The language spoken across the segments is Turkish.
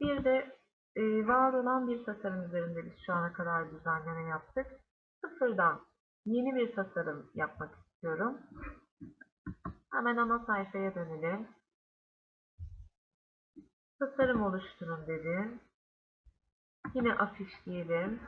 Bir de e, var olan bir tasarım üzerinde biz şu ana kadar düzenleme yaptık. Sıfırdan yeni bir tasarım yapmak istiyorum. Hemen ana sayfaya dönelim. Tasarım oluşturun dedim. Yine afiş diyelim.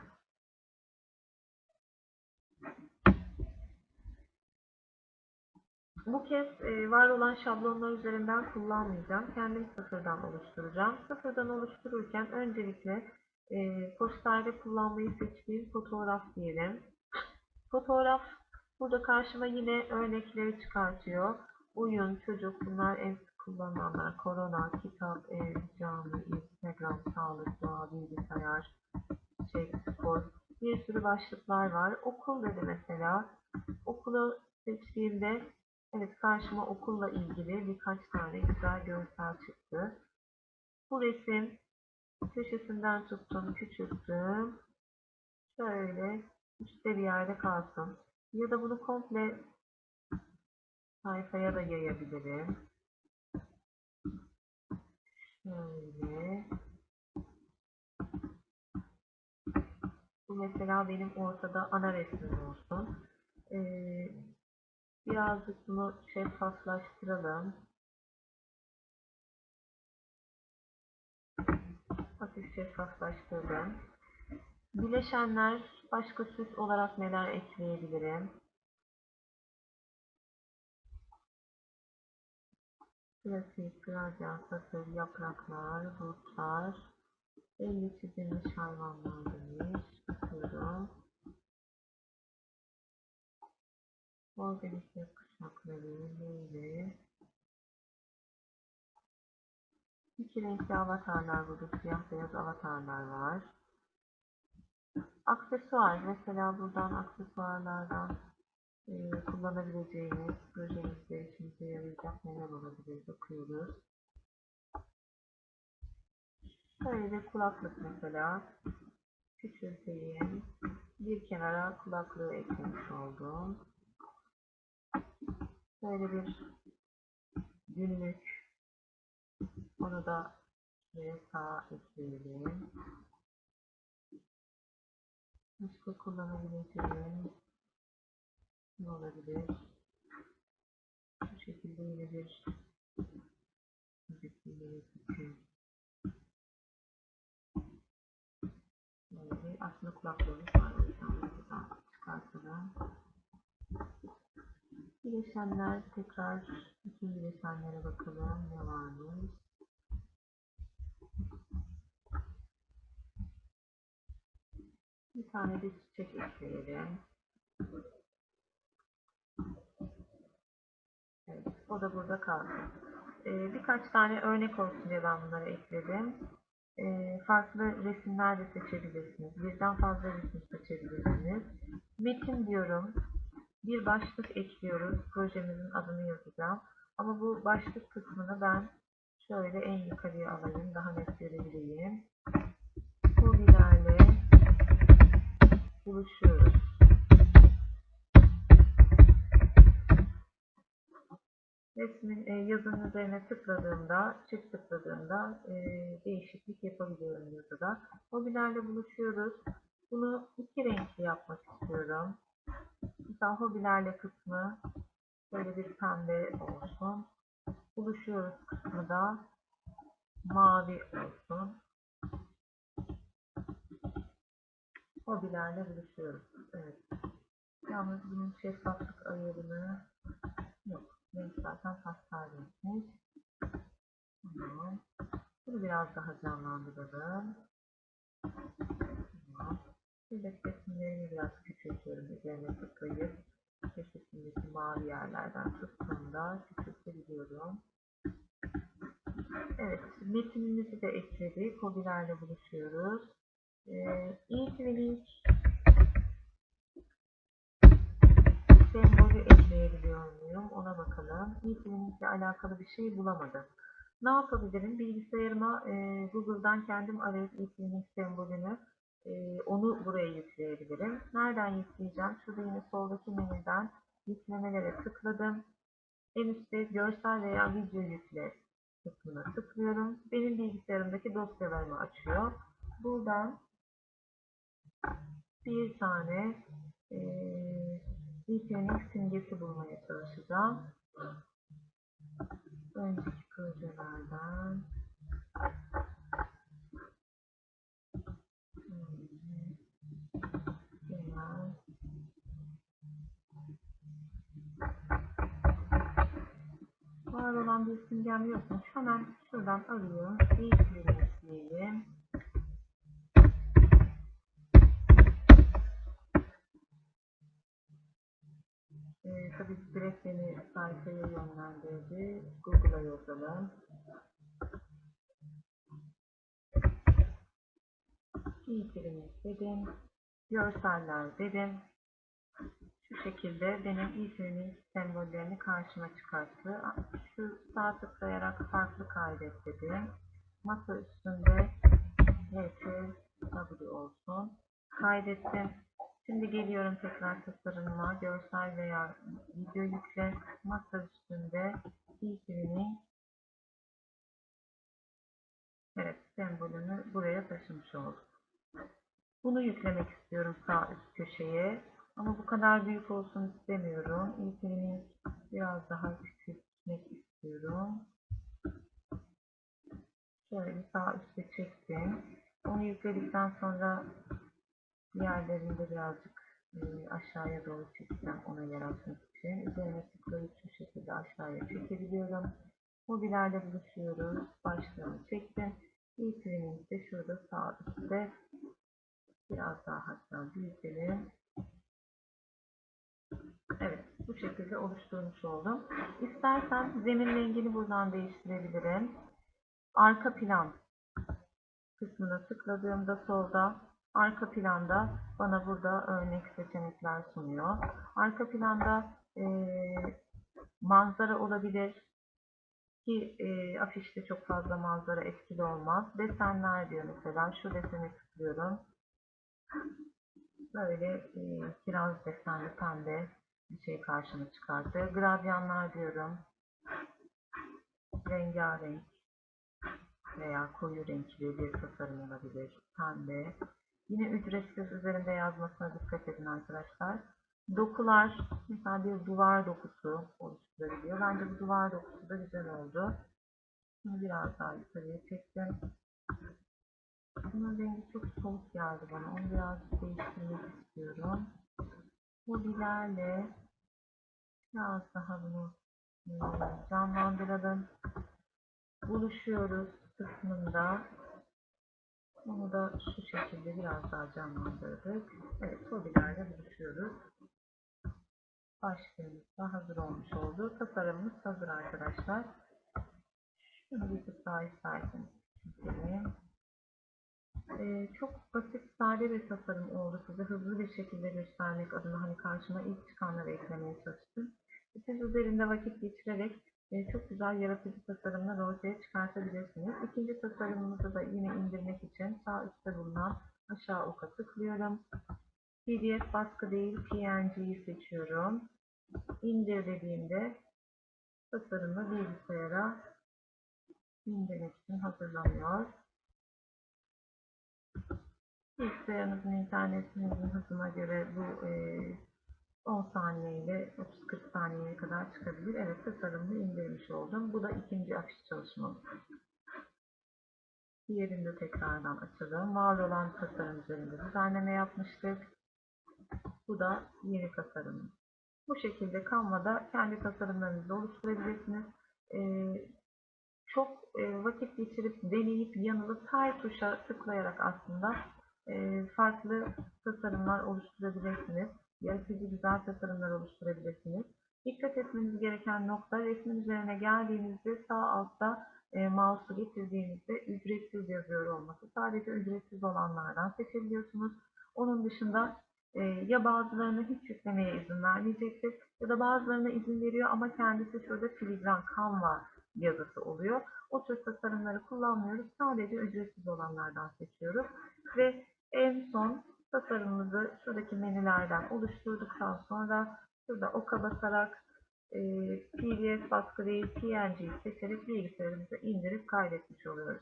Bu kez e, var olan şablonlar üzerinden kullanmayacağım. Kendim sıfırdan oluşturacağım. Sıfırdan oluştururken öncelikle e, posterde kullanmayı seçtiğim fotoğraf diyelim. Fotoğraf burada karşıma yine örnekleri çıkartıyor. Oyun, çocuk bunlar en sık kullanılanlar. Korona, kitap, ev, cami, Instagram, sağlık, doğa, bilgisayar, şey, spor. Bir sürü başlıklar var. Okul dedi mesela. Okulu seçtiğimde Evet karşıma okulla ilgili birkaç tane güzel görsel çıktı. Bu resim köşesinden tuttum, küçülttüm. Şöyle üstte bir yerde kalsın. Ya da bunu komple sayfaya da yayabilirim. Şöyle. Bu mesela benim ortada ana resmim olsun. Birazcık bunu şeffaflaştıralım. Hafif şeffaflaştırdım. Bileşenler başka süs olarak neler ekleyebilirim? Klasik, gradyan, satır, yapraklar, bulutlar, belli çizilmiş hayvanlar demiş. Bakıyorum. Organik kuşakları, meyve. İki renkli avatarlar burada. Siyah beyaz avatarlar var. Aksesuar. Mesela buradan aksesuarlardan e, kullanabileceğiniz projemizde işimize yarayacak neler olabilir bakıyoruz. Şöyle bir kulaklık mesela. Küçülteyim. Bir kenara kulaklığı eklemiş oldum. Böyle bir günlük onu da şuraya sağ ekleyelim. Başka kullanabileceğim ne olabilir? Bu şekilde yine bir aslında kulaklığımız var. O yüzden buradan çıkartalım. Bileşenler tekrar bütün bileşenlere bakalım ne varmış. Bir tane de çiçek ekleyelim. Evet, o da burada kalsın. Ee, birkaç tane örnek olsun diye ben bunları ekledim. Ee, farklı resimler de seçebilirsiniz. Birden fazla resim seçebilirsiniz. Metin diyorum bir başlık ekliyoruz. Projemizin adını yazacağım. Ama bu başlık kısmını ben şöyle en yukarıya alayım. Daha net görebileyim. Hobilerle buluşuyoruz. Resmin e, yazının üzerine tıkladığımda, çift tıkladığımda e, değişiklik yapabiliyorum yazıda. Hobilerle buluşuyoruz. Bunu iki renkli yapmak istiyorum. Mesela hobilerle kısmı böyle bir pembe olsun. Buluşuyoruz kısmı da mavi olsun. Hobilerle buluşuyoruz. Evet. Yalnız bunun şeffaflık ayarını yok. Renk zaten pastel renkmiş. Tamam. Bunu biraz daha canlandıralım. Tamam. Şuradaki resimlerini biraz küçültüyorum. Üzerine tıklayıp köşesindeki mavi yerlerden tuttuğumda küçültebiliyorum. Evet, metinimizi de ekledik. Hobilerle buluşuyoruz. Ee, ilk ve link sembolü ekleyebiliyor muyum? Ona bakalım. İlk linkle alakalı bir şey bulamadım. Ne yapabilirim? Bilgisayarıma e, Google'dan kendim arayıp ilk link sembolünü e, onu buraya yükleyebilirim. Nereden yükleyeceğim? Şurada yine soldaki menüden yüklemelere tıkladım. En üstte görsel veya video yükle kısmına tıklıyorum. Benim bilgisayarımdaki dosyalarımı açıyor. Buradan bir tane e simgesi bulmaya çalışacağım. Önceki projelerden var olan bir simgem yokmuş. Hemen şuradan alıyorum. E-Clinic diyelim. Ee, tabii direkt beni sayfaya yönlendirdi. Google'a yazalım. E-Clinic dedim. Görseller dedim. Şu şekilde benim e-Clinic sembollerini karşıma çıkarttı. Şu sağ tıklayarak farklı kaydet dedim. Masa üstünde HTW olsun. Kaydettim. Şimdi geliyorum tekrar tasarımıma. Görsel veya video yükle. Masa üstünde e-Clinic Evet, sembolünü buraya taşımış olduk. Bunu yüklemek istiyorum sağ üst köşeye. Ama bu kadar büyük olsun istemiyorum. İlkini biraz daha küçültmek istiyorum. Şöyle sağ üstte çektim. Onu yükledikten sonra diğerlerini de birazcık e, aşağıya doğru çekeceğim ona yaratmak için. Üzerine tıklayıp şu şekilde aşağıya çekebiliyorum. Mobilerle buluşuyoruz. Başlığını çektim. İlkini de şurada sağ üstte biraz daha hatta büyütelim. Evet, bu şekilde oluşturmuş oldum. İstersen zemin rengini buradan değiştirebilirim. Arka plan kısmına tıkladığımda solda arka planda bana burada örnek seçenekler sunuyor. Arka planda e, manzara olabilir ki e, afişte çok fazla manzara etkili olmaz. Desenler diyor mesela. Şu desene tıklıyorum. Böyle e, kiraz desenli pembe bir şey karşıma çıkarttı. Gradyanlar diyorum. Rengarenk veya koyu renkli bir tasarım olabilir. Pembe. Yine ücretsiz üzerinde yazmasına dikkat edin arkadaşlar. Dokular, mesela bir duvar dokusu oluşturabiliyor. Bence bu duvar dokusu da güzel oldu. Bunu biraz daha yukarıya çektim. Bunun rengi çok soğuk geldi bana. Onu biraz değiştirmek istiyorum. Hobilerle biraz daha bunu e, canlandıralım. Buluşuyoruz kısmında. Onu da şu şekilde biraz daha canlandırdık. Evet, hobilerle buluşuyoruz. Başlığımız da hazır olmuş oldu. Tasarımımız hazır arkadaşlar. Şunu bir tık daha isterseniz çekelim. Ee, çok basit, sade bir tasarım oldu. Size hızlı bir şekilde göstermek adına hani karşıma ilk çıkanları eklemeye çalıştım. Siz üzerinde vakit geçirerek e, çok güzel yaratıcı tasarımlar ortaya çıkartabilirsiniz. İkinci tasarımımızı da yine indirmek için sağ üstte bulunan aşağı oka tıklıyorum. PDF baskı değil PNG'yi seçiyorum. İndir dediğimde tasarımı bilgisayara indirmek için hazırlanıyor. Bilgisayarınızın internetinizin hızına göre bu e, 10 saniye ile 30-40 saniyeye kadar çıkabilir. Evet tasarımını indirmiş oldum. Bu da ikinci afiş çalışmamız. Diğerini de tekrardan açalım. Var olan tasarım üzerinde düzenleme yapmıştık. Bu da yeni tasarımımız. Bu şekilde Canva'da kendi tasarımlarınızı oluşturabilirsiniz. Ee, çok e, vakit geçirip deneyip yanılıp her tuşa tıklayarak aslında farklı tasarımlar oluşturabilirsiniz. Yaratıcı güzel tasarımlar oluşturabilirsiniz. Dikkat etmeniz gereken nokta resmin üzerine geldiğinizde sağ altta e, mouse'u getirdiğinizde ücretsiz yazıyor olması. Sadece ücretsiz olanlardan seçebiliyorsunuz. Onun dışında e, ya bazılarını hiç yüklemeye izin vermeyecektir ya da bazılarına izin veriyor ama kendisi şurada filigran Canva yazısı oluyor. O tür tasarımları kullanmıyoruz. Sadece ücretsiz olanlardan seçiyoruz. Ve en son tasarımımızı şuradaki menülerden oluşturduktan sonra şurada oka basarak e, PDF baskı değil PNG'yi seçerek bilgisayarımıza indirip kaydetmiş oluyoruz.